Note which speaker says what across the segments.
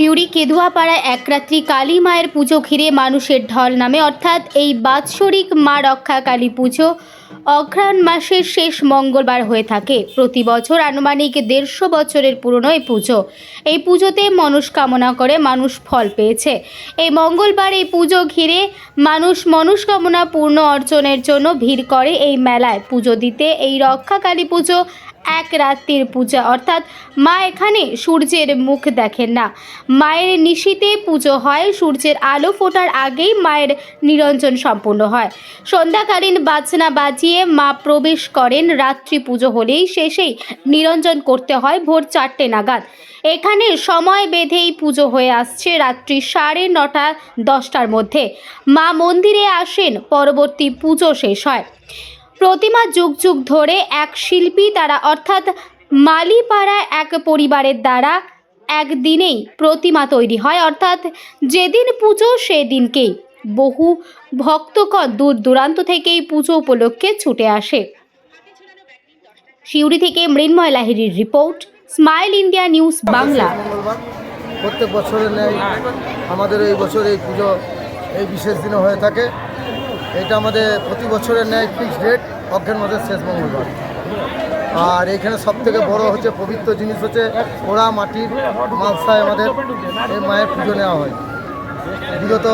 Speaker 1: সিউড়ি কেদুয়াপাড়ায় একরাত্রি কালী মায়ের পুজো ঘিরে মানুষের ঢল নামে, অর্থাৎ এই বাৎসরিক মা রক্ষা কালী পুজো অঘ্রাণ মাসের শেষ মঙ্গলবার হয়ে থাকে। প্রতি বছর আনুমানিক দেড়শো বছরের পুরনো এই পুজো। এই পুজোতে মনস্কামনা করে মানুষ ফল পেয়েছে। এই মঙ্গলবার এই পুজো ঘিরে মানুষ মনস্কামনা পূর্ণ অর্জনের জন্য ভিড় করে এই মেলায়। পুজো দিতে এই রক্ষা কালী পুজো এক রাত্রির পূজা। অর্থাৎ মা এখানে সূর্যের মুখ দেখেন না। মায়ের নিশীতে পুজো হয়, সূর্যের আলো ফোটার আগেই মায়ের নিরঞ্জন সম্পূর্ণ হয়। সন্ধ্যাকালীন বাজনা বাজিয়ে মা প্রবেশ করেন, রাত্রি পুজো হলেই শেষেই নিরঞ্জন করতে হয় ভোর চারটে নাগাদ। এখানে সময় বেঁধেই পুজো হয়ে আসছে রাত্রি সাড়ে নটা, দশটার মধ্যে। মা মন্দিরে আসেন, পরবর্তী পুজো শেষ হয়। প্রতিমা যুগ যুগ ধরে এক শিল্পী দ্বারা, অর্থাৎ মালিপাড়া এক পরিবারের দ্বারা একদিনেই প্রতিমা তৈরি হয়। অর্থাৎ যেদিন পুজো, সেদিনকেই বহু ভক্তগণ দূর দূরান্ত থেকেই পুজো উপলক্ষে ছুটে আসে। সিউড়ি থেকে Mrinmoy লাহিড়ির report, smile India news Bangla.
Speaker 2: প্রত্যেক বছরের নেই আমাদের এই বছর এই পুজো এই বিশেষ দিনে হয়ে থাকে। এটা আমাদের প্রতি বছরের ন্যায় ফিক্স ডেট অজ্ঞান মাসের শেষ মঙ্গলবার। আর এখানে সব থেকে বড় হচ্ছে পবিত্র জিনিস হচ্ছে পোড়া মাটির মালসায় আমাদের এই মায়ের পুজো নেওয়া হয়। বিগত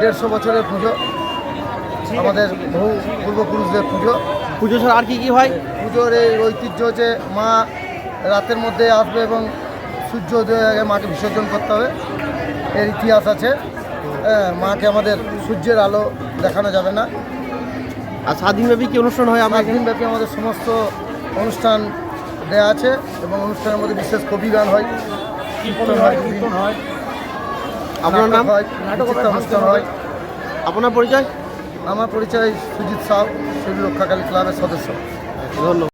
Speaker 2: দেড়শো বছরের পুজো আমাদের বহু পূর্বপুরুষদের পুজো।
Speaker 3: পুজো ছাড়া আর কি কি হয়?
Speaker 2: পুজোর এই ঐতিহ্য হচ্ছে মা রাতের মধ্যে আসবে এবং সূর্য উদয়ের আগে মাকে বিসর্জন করতে হবে। এর ইতিহাস আছে। মাকে আমাদের সূর্যের আলো দেখানো যাবে না।
Speaker 3: আর সাত দিনব্যাপী কি অনুষ্ঠান হয় আমরা
Speaker 2: দিনব্যাপী আমাদের সমস্ত অনুষ্ঠান দেয়া আছে এবং অনুষ্ঠানের মধ্যে বিশেষ কবি গান হয় কীর্তন হয় কীর্তন হয়?
Speaker 3: আপনার নাম?
Speaker 2: হয় বিচিত্র অনুষ্ঠান হয়।
Speaker 3: আপনার পরিচয়?
Speaker 2: আমার পরিচয় সুজিত সাউ শিল্প রক্ষাকালী ক্লাবের সদস্য।
Speaker 3: ধন্যবাদ।